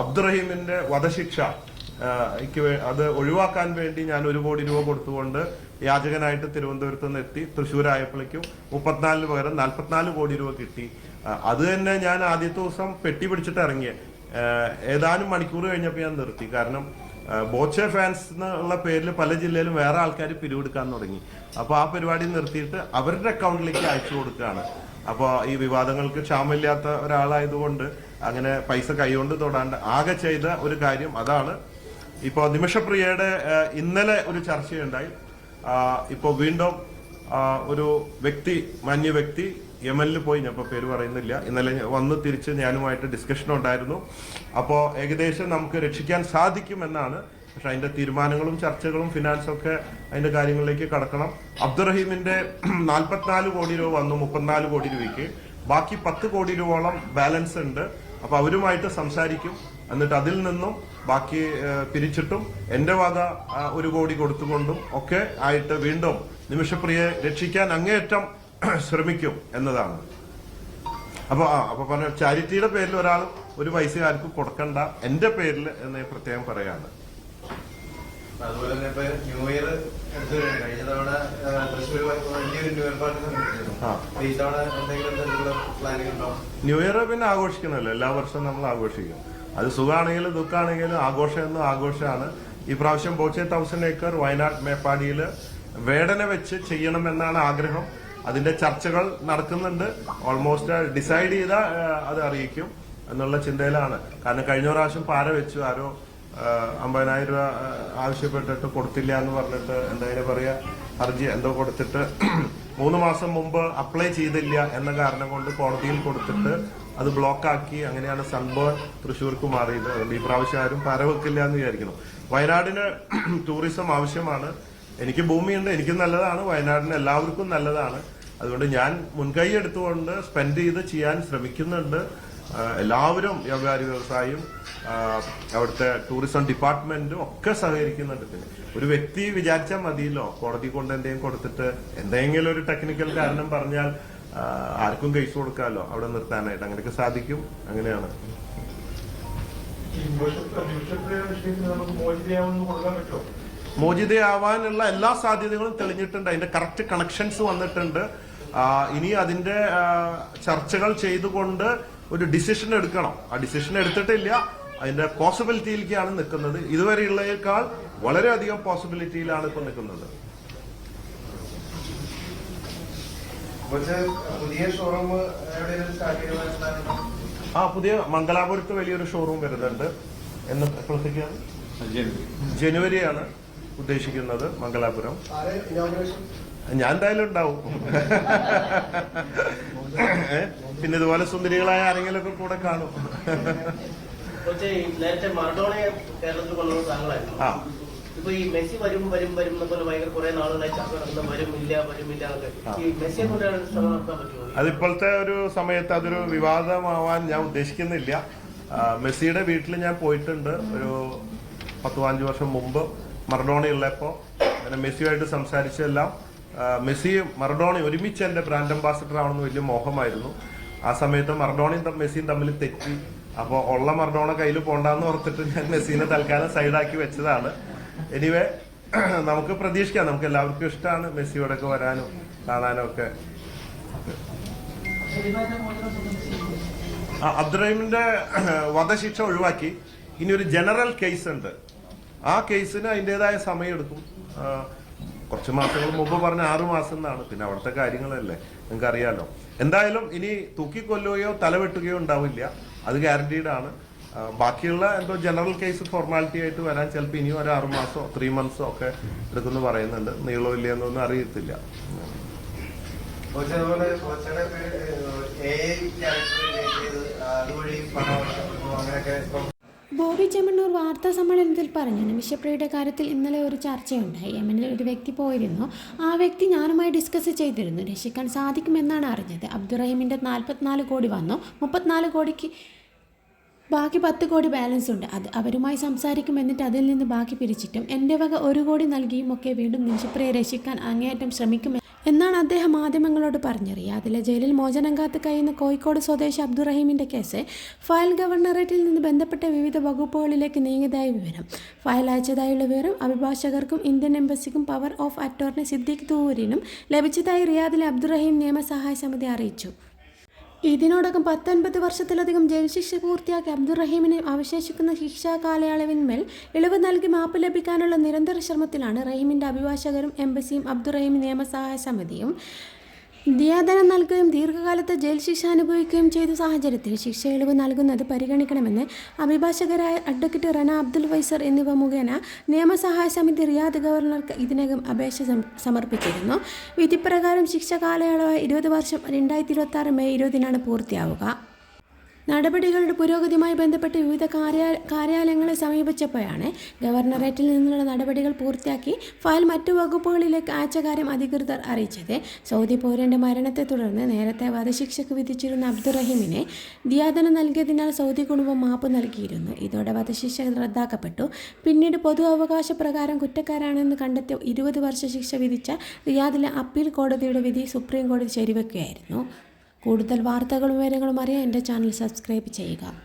അബ്ദുറഹീമിന്റെ വധശിക്ഷ അത് ഒഴിവാക്കാൻ വേണ്ടി ഞാൻ ഒരു കോടി രൂപ കൊടുത്തുകൊണ്ട് യാചകനായിട്ട് തിരുവനന്തപുരത്ത് നിന്ന് എത്തി. തൃശ്ശൂരായപ്പോഴേക്കും മുപ്പത്തിനാലിന് പകരം നാൽപ്പത്തിനാല് കോടി രൂപ കിട്ടി. അത് തന്നെ ഞാൻ ആദ്യത്തെ ദിവസം പെട്ടി പിടിച്ചിട്ട് ഇറങ്ങിയ. ഏതാനും മണിക്കൂർ കഴിഞ്ഞപ്പോൾ ഞാൻ നിർത്തി. കാരണം ബോച്ചെ ഫാൻസ് എന്നുള്ള പേരിൽ പല ജില്ലയിലും വേറെ ആൾക്കാർ പിരിവെടുക്കാൻ തുടങ്ങി. അപ്പോൾ ആ പരിപാടി നിർത്തിയിട്ട് അവരുടെ അക്കൗണ്ടിലേക്ക് അയച്ചു കൊടുക്കുകയാണ്. അപ്പോൾ ഈ വിവാദങ്ങൾക്ക് ക്ഷാമമില്ലാത്ത ഒരാളായതുകൊണ്ട് അങ്ങനെ പൈസ കൈകൊണ്ട് തൊടാണ്ട് ആകെ ചെയ്ത ഒരു കാര്യം അതാണ്. ഇപ്പോൾ നിമിഷപ്രിയയുടെ ഇന്നലെ ഒരു ചർച്ചയുണ്ടായി. ഇപ്പോൾ വീണ്ടും ഒരു വ്യക്തി മാന്യ വ്യക്തി യമനിൽ പോയി. ഞാൻ ഇപ്പോൾ പേര് പറയുന്നില്ല. ഇന്നലെ വന്ന് തിരിച്ച് ഞാനുമായിട്ട് ഡിസ്കഷൻ ഉണ്ടായിരുന്നു. അപ്പോൾ ഏകദേശം നമുക്ക് രക്ഷിക്കാൻ സാധിക്കുമെന്നാണ്. പക്ഷെ അതിന്റെ തീരുമാനങ്ങളും ചർച്ചകളും ഫിനാൻസും ഒക്കെ അതിന്റെ കാര്യങ്ങളിലേക്ക് കടക്കണം. അബ്ദുറഹീമിന്റെ നാൽപ്പത്തിനാല് കോടി രൂപ വന്നു മുപ്പത്തിനാല് കോടി രൂപയ്ക്ക്. ബാക്കി പത്ത് കോടി രൂപയോളം ബാലൻസ് ഉണ്ട്. അപ്പൊ അവരുമായിട്ട് സംസാരിക്കും. എന്നിട്ട് അതിൽ നിന്നും ബാക്കി പിരിച്ചിട്ടും എന്റെ വക ഒരു കോടി കൊടുത്തുകൊണ്ടും ഒക്കെ ആയിട്ട് വീണ്ടും നിമിഷപ്രിയെ രക്ഷിക്കാൻ അങ്ങേയറ്റം ശ്രമിക്കും എന്നതാണ്. അപ്പൊ ആ അപ്പൊ പറഞ്ഞ ചാരിറ്റിയുടെ പേരിൽ ഒരാൾ ഒരു പൈസ ആർക്കും കൊടുക്കണ്ട. എന്റെ പേരിൽ എന്ന് പ്രത്യേകം പറയാണ്. അതുപോലെ തന്നെ ഇപ്പൊ ന്യൂ ഇയർ. കഴിഞ്ഞ. തവണ തൃശ്ശൂർ വലിയൊരു ന്യൂ ഇയർ പാർട്ടി സംഘടിപ്പിച്ചിരുന്നു ന്യൂ ഇയർ പിന്നെ ആഘോഷിക്കുന്നല്ലോ എല്ലാ വർഷവും നമ്മൾ ആഘോഷിക്കും. അത് സുഖമാണെങ്കിലും ദുഃഖമാണെങ്കിലും ആഘോഷം എന്നും ആഘോഷമാണ്. ഈ പ്രാവശ്യം ബോച്ചെ തൗസൻഡ് ഏക്കർ വയനാട് മേപ്പാടിയിൽ വേടന വെച്ച് ചെയ്യണമെന്നാണ് ആഗ്രഹം. അതിന്റെ ചർച്ചകൾ നടക്കുന്നുണ്ട്. ഓൾമോസ്റ്റ് ഡിസൈഡ് ചെയ്ത അത് അറിയിക്കും എന്നുള്ള ചിന്തയിലാണ്. കാരണം കഴിഞ്ഞ പ്രാവശ്യം പാര വെച്ചു. ആരോ അമ്പതിനായിരം രൂപ ആവശ്യപ്പെട്ടിട്ട് കൊടുത്തില്ല എന്ന് പറഞ്ഞിട്ട് എന്തായാലും പറയാ. ഹർജി എന്തോ കൊടുത്തിട്ട് മൂന്ന് മാസം മുമ്പ് അപ്ലൈ ചെയ്തില്ല എന്ന കാരണം കൊണ്ട് കോടതിയിൽ കൊടുത്തിട്ട് അത് ബ്ലോക്കാക്കി അങ്ങനെയാണ് സൺബേൺ തൃശ്ശൂർക്ക് മാറിയത്. അതുകൊണ്ട് ഈ പ്രാവശ്യം ആരും പരവെക്കില്ല എന്ന് വിചാരിക്കണം വയനാടിന് ടൂറിസം ആവശ്യമാണ്. എനിക്ക് ഭൂമിയുണ്ട് എനിക്ക് നല്ലതാണ്. വയനാടിന് എല്ലാവർക്കും നല്ലതാണ്. അതുകൊണ്ട് ഞാൻ മുൻകൈ എടുത്തുകൊണ്ട് സ്പെൻഡ് ചെയ്ത് ചെയ്യാൻ ശ്രമിക്കുന്നുണ്ട്. എല്ലാവരും വ്യാപാരി വ്യവസായം ആ, അവിടുത്തെ ടൂറിസം ഡിപ്പാർട്ട്മെന്റും ഒക്കെ സഹകരിക്കുന്നുണ്ട് പിന്നെ. ഒരു വ്യക്തി വിചാരിച്ചാൽ മതിയല്ലോ കോടതി കൊണ്ട് എന്തെങ്കിലും കൊടുത്തിട്ട് എന്തെങ്കിലും ഒരു ടെക്നിക്കൽ കാരണം പറഞ്ഞാൽ ആർക്കും കേസ് കൊടുക്കാമല്ലോ അവിടെ നിർത്താനായിട്ട്. അങ്ങനെയൊക്കെ സാധിക്കും. അങ്ങനെയാണ്. മോചിതയാവാനുള്ള എല്ലാ സാധ്യതകളും തെളിഞ്ഞിട്ടുണ്ട്. അതിന്റെ കറക്റ്റ് കണക്ഷൻസ് വന്നിട്ടുണ്ട്. ഇനി അതിന്റെ ചർച്ചകൾ ചെയ്തുകൊണ്ട് ഒരു ഡിസിഷൻ എടുക്കണം. ആ ഡിസിഷൻ എടുത്തിട്ടില്ല. അതിന്റെ പോസിബിലിറ്റിയിലേക്കാണ് നിൽക്കുന്നത്. ഇതുവരെയുള്ളതിനേക്കാൾ വളരെയധികം പോസിബിലിറ്റിയിലാണ് ഇപ്പൊ നിൽക്കുന്നത്. പുതിയ ഷോറൂം ആ പുതിയ മംഗലാപുരത്ത് വലിയൊരു ഷോറൂം വരുന്നുണ്ട്. എന്ന് എപ്പോഴത്തേക്കാണ് ജനുവരിയാണ് ഉദ്ദേശിക്കുന്നത് മംഗലാപുരം. ഞാൻ എന്തായാലും ഉണ്ടാവും? പിന്നെ ഇതുപോലെ സുന്ദരികളായ ആരെങ്കിലും ഒക്കെ കൂടെ കാണും. പക്ഷേ ഈ നേരത്തെ മറഡോണയെ കേരളത്തിൽ കൊണ്ടുവന്ന താങ്കളായിരുന്നു. ആ. ഇപ്പൊ ഈ മെസ്സി വരും വരും വരും എന്ന പോലെ ഭയങ്കര കുറെ നാളുകളായി ചർച്ച നടക്കുന്ന വരും ഇല്ല വരും ഇല്ല ഈ മെസ്സിയെ കൊണ്ടാണ് ശ്രമം നടത്താൻ പറ്റുമോ? അതിപ്പോഴത്തെ ഒരു സമയത്ത് അതൊരു വിവാദമാവാൻ ഞാൻ ഉദ്ദേശിക്കുന്നില്ല. മെസ്സിയുടെ വീട്ടിൽ ഞാൻ പോയിട്ടുണ്ട് ഒരു പത്ത് പതിനഞ്ച് വർഷം മുമ്പ് മറഡോണ ഉള്ളപ്പോൾ അങ്ങനെ മെസ്സിയുമായിട്ട് സംസാരിച്ചെല്ലാം മെസ്സിയും മറഡോണയും ഒരുമിച്ച് എന്റെ ബ്രാൻഡ് അംബാസിഡർ ആവണമെന്ന് വലിയ മോഹമായിരുന്നു. ആ സമയത്ത് മറഡോണയും മെസ്സിയും തമ്മിൽ തെറ്റി. അപ്പോൾ ഉള്ള മറഡോണ കയ്യിൽ പോണ്ടാന്ന് ഓർത്തിട്ട് ഞാൻ മെസ്സിനെ തൽക്കാലം സൈഡാക്കി വെച്ചതാണ്. എനിവേ നമുക്ക് പ്രതീക്ഷിക്കാം. നമുക്ക് എല്ലാവർക്കും ഇഷ്ടമാണ് മെസ്സിയോടൊക്കെ വരാനും കാണാനും ഒക്കെ. അബ്ദുറഹിമിന്റെ വധശിക്ഷ ഒഴിവാക്കി. ഇനി ഒരു ജനറൽ കേസ് ഉണ്ട്. ആ കേസിന് അതിന്റെതായ സമയം എടുക്കും ആ, കുറച്ച് മാസങ്ങൾ മുമ്പ് പറഞ്ഞ ആറു മാസം എന്നാണ്. പിന്നെ അവിടുത്തെ കാര്യങ്ങളല്ലേ? നിങ്ങൾക്ക് അറിയാലോ എന്തായാലും ഇനി തൂക്കിക്കൊല്ലുകയോ തലവെട്ടുകയോ ഉണ്ടാവില്ല. അത് ഗ്യാരണ്ടീഡ് ആണ്. ബാക്കിയുള്ള എന്തോ ജനറൽ കേസ് ഫോർമാലിറ്റി ആയിട്ട് വരാൻ ചിലപ്പോൾ ഇനിയും ഒരു ആറു മാസോ ത്രീ മന്ത്സോ ഒക്കെ എടുക്കുന്നു പറയുന്നുണ്ട്. നീളമില്ല എന്നൊന്നും അറിയത്തില്ല. അതുവഴി ബോബി ചെമ്മണ്ണൂർ വാർത്താ സമ്മേളനത്തിൽ പറഞ്ഞു. നിമിഷപ്രിയയുടെ കാര്യത്തിൽ ഇന്നലെ ഒരു ചർച്ചയുണ്ടായി. യമനിൽ ഒരു വ്യക്തി പോയിരുന്നു. ആ വ്യക്തി ഞാനുമായി ഡിസ്കസ് ചെയ്തിരുന്നു. രക്ഷിക്കാൻ സാധിക്കുമെന്നാണ് അറിഞ്ഞത്. അബ്ദുറഹീമിന്റെ നാൽപ്പത്തിനാല് കോടി വന്നു. മുപ്പത്തിനാല് കോടിക്ക് ബാക്കി പത്ത് കോടി ബാലൻസ് ഉണ്ട്. അത് അവരുമായി സംസാരിക്കും എന്നിട്ട് അതിൽ നിന്ന് ബാക്കി പിരിച്ചിട്ടും എന്റെ വക ഒരു കോടി നൽകിയും ഒക്കെ വീണ്ടും നിശപ്രയെ രക്ഷിക്കാൻ അങ്ങേയറ്റം ശ്രമിക്കും എന്നാണ് അദ്ദേഹം മാധ്യമങ്ങളോട് പറഞ്ഞത് റിയാദിലെ ജയിലിൽ മോചനം കാത്ത് കഴിയുന്ന കോഴിക്കോട് സ്വദേശി അബ്ദുറഹീമിന്റെ കേസ് ഫയൽ ഗവർണറേറ്റിൽ നിന്ന് ബന്ധപ്പെട്ട വിവിധ വകുപ്പുകളിലേക്ക് നീങ്ങിയതായി വിവരം. ഫയൽ അയച്ചതായുള്ള വിവരം അഭിഭാഷകർക്കും ഇന്ത്യൻ എംബസിക്കും പവർ ഓഫ് അറ്റോർണി സിദ്ദീഖ് തൂരിനും ലഭിച്ചതായി റിയാദിലെ അബ്ദുറഹീം നിയമസഹായ സമിതി അറിയിച്ചു. ഇതിനോടകം പത്തൊൻപത് വർഷത്തിലധികം ജയിൽ ശിക്ഷ പൂർത്തിയാക്കി അബ്ദുറഹീമിന് അവശേഷിക്കുന്ന ശിക്ഷാ കാലയളവിന്മേൽ ഇളവ് നൽകി മാപ്പ് ലഭിക്കാനുള്ള നിരന്തര ശ്രമത്തിലാണ് റഹീമിന്റെ അഭിഭാഷകരും എംബസിയും അബ്ദുറഹീം നിയമസഹായ സമിതിയും ദിയാദനം നൽകുകയും ദീർഘകാലത്തെ ജയിൽ ശിക്ഷ അനുഭവിക്കുകയും ചെയ്ത സാഹചര്യത്തിൽ ശിക്ഷ ഇളവ് നൽകുന്നത് പരിഗണിക്കണമെന്ന് അഭിഭാഷകരായ അഡ്വക്കേറ്റ് റന അബ്ദുൽ വൈസർ എന്നിവ മുഖേന നിയമസഹായ സമിതി റിയാദ് ഗവർണർക്ക് ഇതിനകം അപേക്ഷ സമർപ്പിച്ചിരുന്നു. വിധിപ്രകാരം ശിക്ഷ കാലയളവ് ഇരുപത് വർഷം രണ്ടായിരത്തി ഇരുപത്തി മെയ് ഇരുപതിനാണ് പൂർത്തിയാവുക. നടപടികളുടെ പുരോഗതിയുമായി ബന്ധപ്പെട്ട് വിവിധ കാര്യാ കാര്യാലയങ്ങളെ സമീപിച്ചപ്പോഴാണ് ഗവർണറേറ്റിൽ നിന്നുള്ള നടപടികൾ പൂർത്തിയാക്കി ഫയൽ മറ്റു വകുപ്പുകളിലേക്ക് അയച്ച കാര്യം അധികൃതർ അറിയിച്ചത്. സൗദി പൗരന്റെ മരണത്തെ തുടർന്ന് നേരത്തെ വധശിക്ഷയ്ക്ക് വിധിച്ചിരുന്ന അബ്ദുറഹീമിനെ ദിയാദന നൽകിയതിനാൽ സൗദി കുടുംബം മാപ്പ് നൽകിയിരുന്നു. ഇതോടെ വധശിക്ഷ റദ്ദാക്കപ്പെട്ടു. പിന്നീട് പൊതു അവകാശ പ്രകാരം കുറ്റക്കാരാണെന്ന് കണ്ടെത്തിയ ഇരുപത് വർഷ ശിക്ഷ വിധിച്ച റിയാദിലെ അപ്പീൽ കോടതിയുടെ വിധി സുപ്രീം കോടതി ശരിവെക്കുകയായിരുന്നു. കൂടുതൽ വാർത്തകളും വിവരങ്ങളും അറിയാൻ എന്റെ ചാനൽ സബ്സ്ക്രൈബ് ചെയ്യുക.